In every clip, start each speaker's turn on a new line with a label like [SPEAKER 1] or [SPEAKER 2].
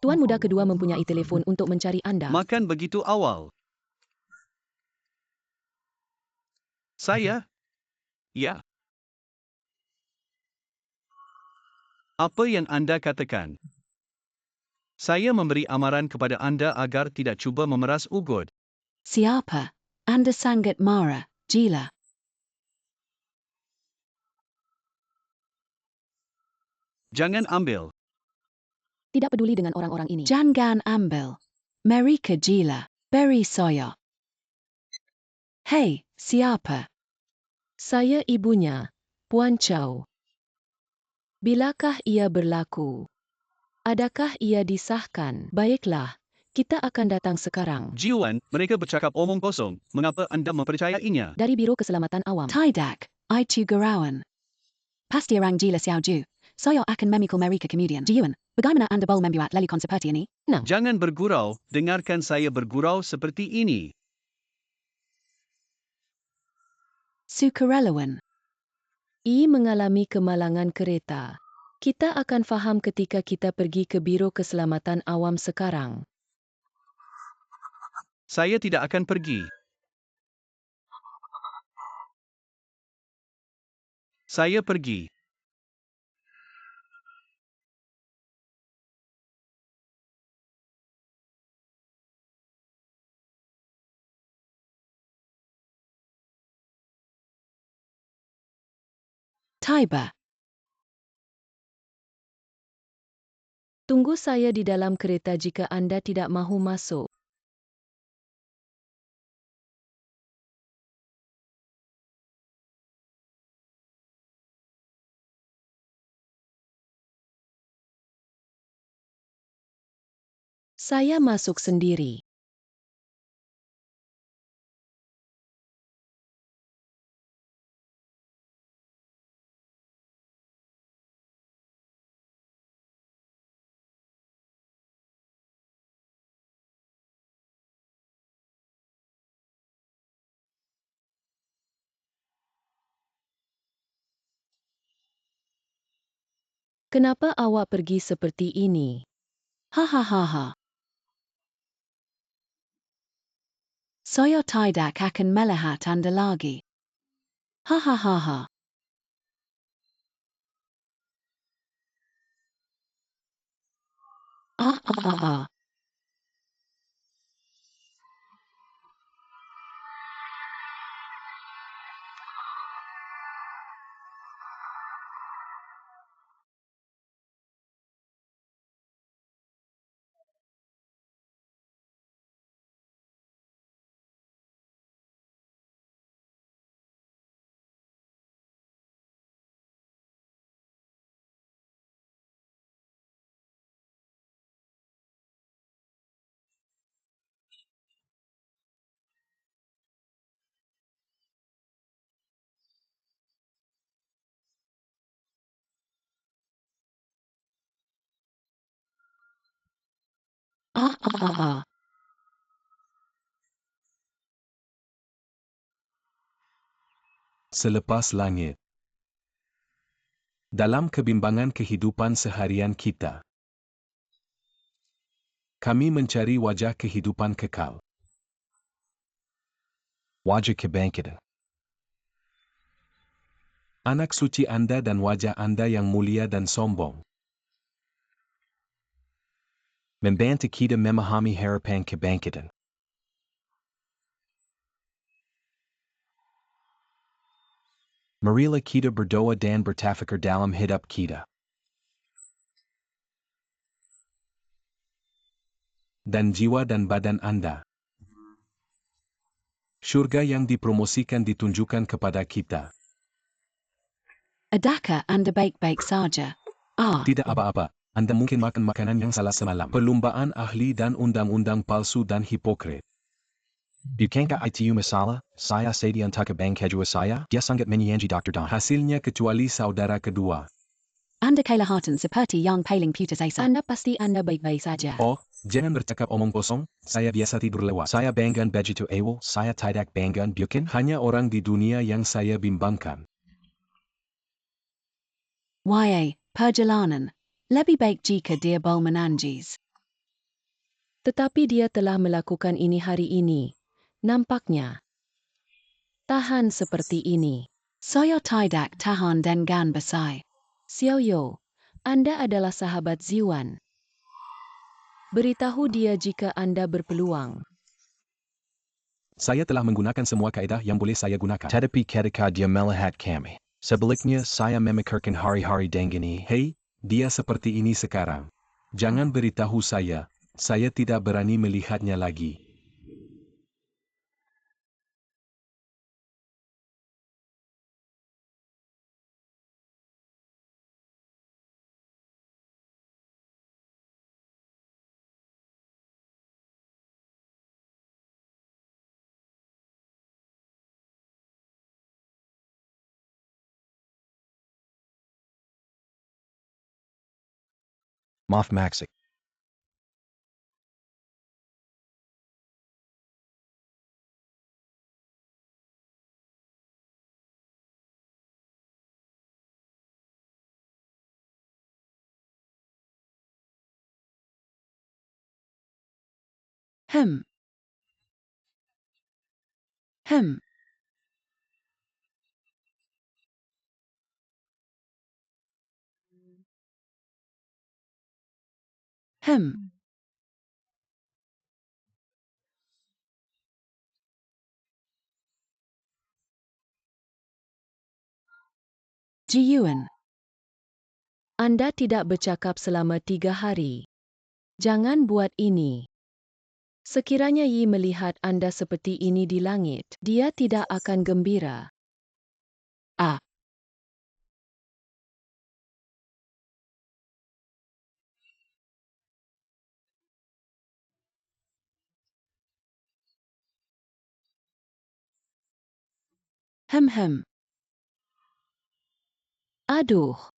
[SPEAKER 1] Tuan muda kedua mempunyai telefon untuk mencari anda.
[SPEAKER 2] Makan begitu awal. Saya? Ya. Apa yang anda katakan? Saya memberi amaran kepada anda agar tidak cuba memeras ugut.
[SPEAKER 3] Siapa? Anda sangat marah, gila.
[SPEAKER 2] Jangan ambil.
[SPEAKER 1] Tidak peduli dengan orang-orang ini.
[SPEAKER 3] Jangan ambil. Mereka gila. Beri saya. Hey, siapa?
[SPEAKER 1] Saya ibunya, Puan Chow. Bilakah ia berlaku? Adakah ia disahkan? Baiklah, kita akan datang sekarang.
[SPEAKER 2] Jiwan, mereka bercakap omong kosong. Mengapa anda mempercayainya?
[SPEAKER 1] Dari Biro Keselamatan Awam.
[SPEAKER 3] Tidak, itu gurauan. Pasti orang gila Xiao Ju. Saya akan memikul mereka kemudian. Jiuan, bagaimana anda boleh membuat lelakon seperti ini?
[SPEAKER 2] Jangan bergurau, dengarkan saya bergurau seperti ini.
[SPEAKER 3] Sukarelawan.
[SPEAKER 1] I mengalami kemalangan kereta. Kita akan faham ketika kita pergi ke Biro Keselamatan Awam sekarang.
[SPEAKER 2] Saya tidak akan pergi. Saya pergi.
[SPEAKER 3] Tiber.
[SPEAKER 1] Tunggu saya di dalam kereta jika anda tidak mahu masuk. Saya masuk sendiri. Kenapa awak pergi seperti ini?
[SPEAKER 3] Hahaha. Saya tidak akan melihat anda lagi. Hahaha. Ah ah ah ah. Ah ah ah ah.
[SPEAKER 4] Selepas langit. Dalam kebimbangan kehidupan seharian kita, kami mencari wajah kehidupan kekal. Wajah kebangkitan. Anak suci Anda dan wajah Anda yang mulia dan sombong. Membantu kita memahami harapan kebangkitan. Marilah kita berdoa dan bertafakar dalam hidup kita. Dan jiwa dan badan Anda. Syurga yang dipromosikan ditunjukkan kepada kita.
[SPEAKER 3] Adakah anda baik-baik saja? Ah,
[SPEAKER 4] Tidak apa-apa, Anda mungkin makan makanan yang salah semalam. Perlumbaan ahli dan undang-undang palsu dan hipokrit.
[SPEAKER 5] Bukankah itu masalah, saya sedian takabang kejua saya, dia sangat menyanyi Dr. Don.
[SPEAKER 4] Hasilnya kecuali saudara kedua.
[SPEAKER 3] anda kelihatan seperti yang paling putus asa.
[SPEAKER 1] Anda pasti anda baik-baik saja.
[SPEAKER 4] Oh, jangan bercakap omong kosong, saya biasa tidur lewat.
[SPEAKER 5] Saya banggan begitu awal, saya tidak banggan bukan.
[SPEAKER 4] Hanya orang di dunia yang saya bimbangkan.
[SPEAKER 3] YA, perjalanan. Lebih baik jika dia bol menanjis.
[SPEAKER 1] Tetapi dia telah melakukan ini hari ini. Nampaknya. Tahan seperti ini.
[SPEAKER 3] Soyo tidak tahan dengan basai.
[SPEAKER 1] Xiao Yo, Anda adalah sahabat Ziwan. Beritahu dia jika Anda berpeluang.
[SPEAKER 4] Saya telah menggunakan semua kaedah yang boleh saya gunakan.
[SPEAKER 5] Tetapi ketika dia melihat kami, sebaliknya saya memikirkan hari-hari dengini.
[SPEAKER 4] Hei, dia seperti ini sekarang. Jangan beritahu saya, saya tidak berani melihatnya lagi.
[SPEAKER 5] Moff Maxey.
[SPEAKER 3] Him. Him. Hem. Jiyuan.
[SPEAKER 1] Anda tidak bercakap selama tiga hari. Jangan buat ini. Sekiranya Yi melihat Anda seperti ini di langit, dia tidak akan gembira.
[SPEAKER 3] Ah. Hem hem.
[SPEAKER 1] Aduh,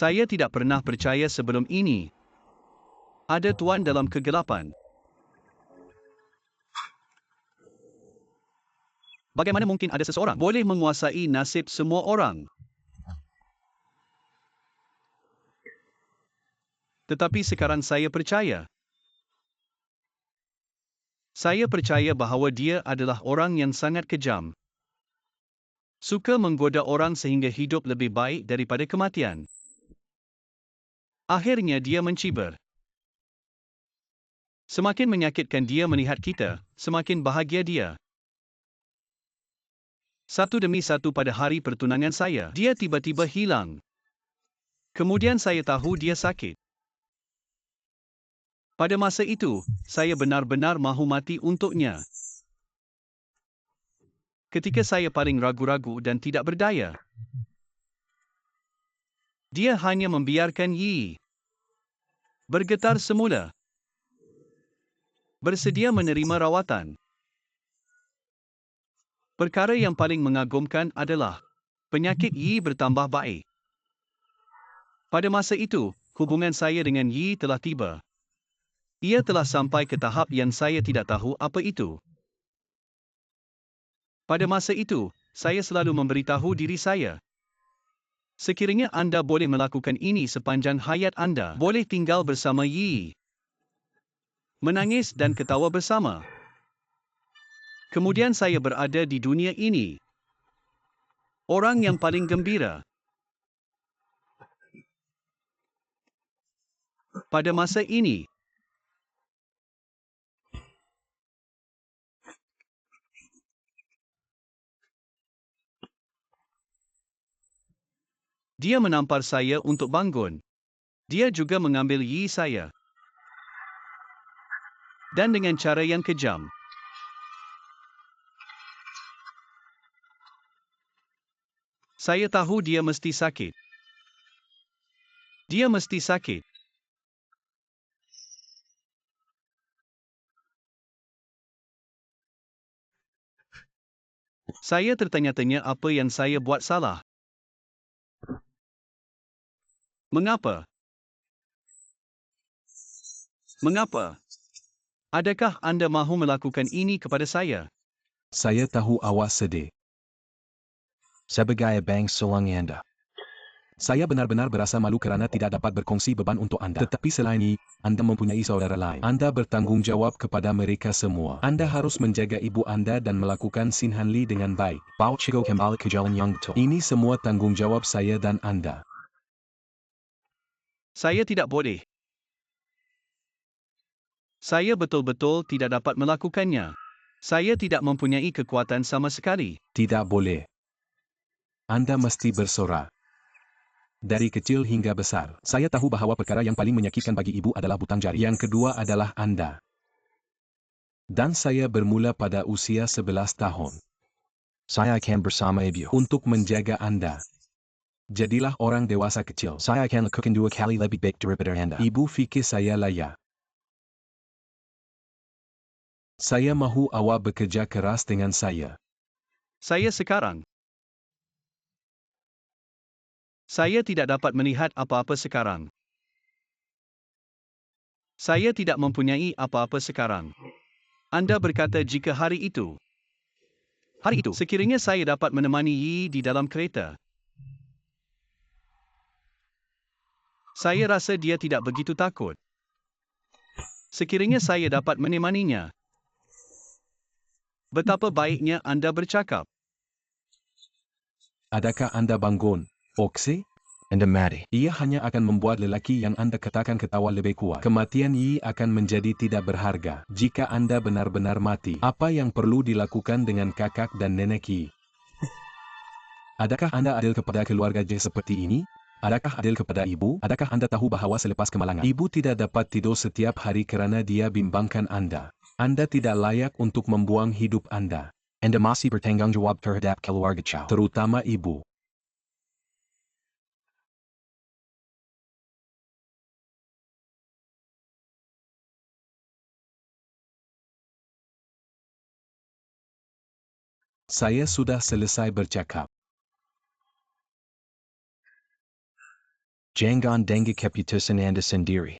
[SPEAKER 2] Saya tidak pernah percaya sebelum ini. Ada tuan dalam kegelapan. Bagaimana mungkin ada seseorang boleh menguasai nasib semua orang? Tetapi sekarang saya percaya. Saya percaya bahawa dia adalah orang yang sangat kejam. Suka menggoda orang sehingga hidup lebih baik daripada kematian. Akhirnya dia menciber. Semakin menyakitkan dia melihat kita, semakin bahagia dia. Satu demi satu pada hari pertunangan saya, dia tiba-tiba hilang. Kemudian saya tahu dia sakit. Pada masa itu, saya benar-benar mahu mati untuknya. Ketika saya paling ragu-ragu dan tidak berdaya, dia hanya membiarkan Yi bergetar semula. Bersedia menerima rawatan. Perkara yang paling mengagumkan adalah penyakit Yi bertambah baik. Pada masa itu, hubungan saya dengan Yi telah tiba. Ia telah sampai ke tahap yang saya tidak tahu apa itu. Pada masa itu, saya selalu memberitahu diri saya. Sekiranya anda boleh melakukan ini sepanjang hayat anda, boleh tinggal bersama Yi. Menangis dan ketawa bersama. Kemudian saya berada di dunia ini. Orang yang paling gembira. Pada masa ini, Dia menampar saya untuk bangun. Dia juga mengambil yi saya. Dan dengan cara yang kejam. Saya tahu dia mesti sakit. Dia mesti sakit. Saya tertanya-tanya apa yang saya buat salah. Mengapa? Mengapa? Adakah anda mahu melakukan ini kepada saya?
[SPEAKER 4] Saya tahu awak sedih.
[SPEAKER 5] Sebagai abang selang anda.
[SPEAKER 4] Saya benar-benar berasa malu kerana tidak dapat berkongsi beban untuk anda. Tetapi selain ini, anda mempunyai saudara lain. Anda bertanggungjawab kepada mereka semua. Anda harus menjaga ibu anda dan melakukan sinhanli dengan baik.
[SPEAKER 5] Bau kembali ke jalan yang betul.
[SPEAKER 4] Ini semua tanggungjawab saya dan anda.
[SPEAKER 2] Saya tidak boleh. Saya betul-betul tidak dapat melakukannya. Saya tidak mempunyai kekuatan sama sekali.
[SPEAKER 4] Tidak boleh. Anda mesti bersorak. Dari kecil hingga besar, saya tahu bahawa perkara yang paling menyakitkan bagi ibu adalah butang jari. Yang kedua adalah anda. Dan saya bermula pada usia 11 tahun.
[SPEAKER 5] Saya akan bersama ibu.
[SPEAKER 4] Untuk menjaga anda. Jadilah orang dewasa kecil.
[SPEAKER 5] Saya akan lakukan dua kali lebih baik daripada anda.
[SPEAKER 4] Ibu fikir saya layak. Saya mahu awak bekerja keras dengan saya.
[SPEAKER 2] Saya sekarang. Saya tidak dapat melihat apa-apa sekarang. Saya tidak mempunyai apa-apa sekarang. Anda berkata jika hari itu. Hari itu, sekiranya saya dapat menemani Yi di dalam kereta. Saya rasa dia tidak begitu takut. Sekiranya saya dapat menemaninya. Betapa baiknya Anda bercakap.
[SPEAKER 4] Adakah anda bangun? Oksi?
[SPEAKER 5] Anda mati.
[SPEAKER 4] Ia hanya akan membuat lelaki yang anda katakan ketawa lebih kuat. Kematian Yi akan menjadi tidak berharga. Jika anda benar-benar mati, apa yang perlu dilakukan dengan kakak dan nenek Yi? Adakah anda adil kepada keluarga J seperti ini? Adakah adil kepada ibu? Adakah anda tahu bahawa selepas kemalangan, ibu tidak dapat tidur setiap hari kerana dia bimbangkan anda? Anda tidak layak untuk membuang hidup anda,
[SPEAKER 5] Anda masih bertanggung jawab terhadap keluarga Chow.
[SPEAKER 4] terutama ibu. Saya sudah selesai bercakap.
[SPEAKER 5] Jangan dengar keputusan anda sendiri.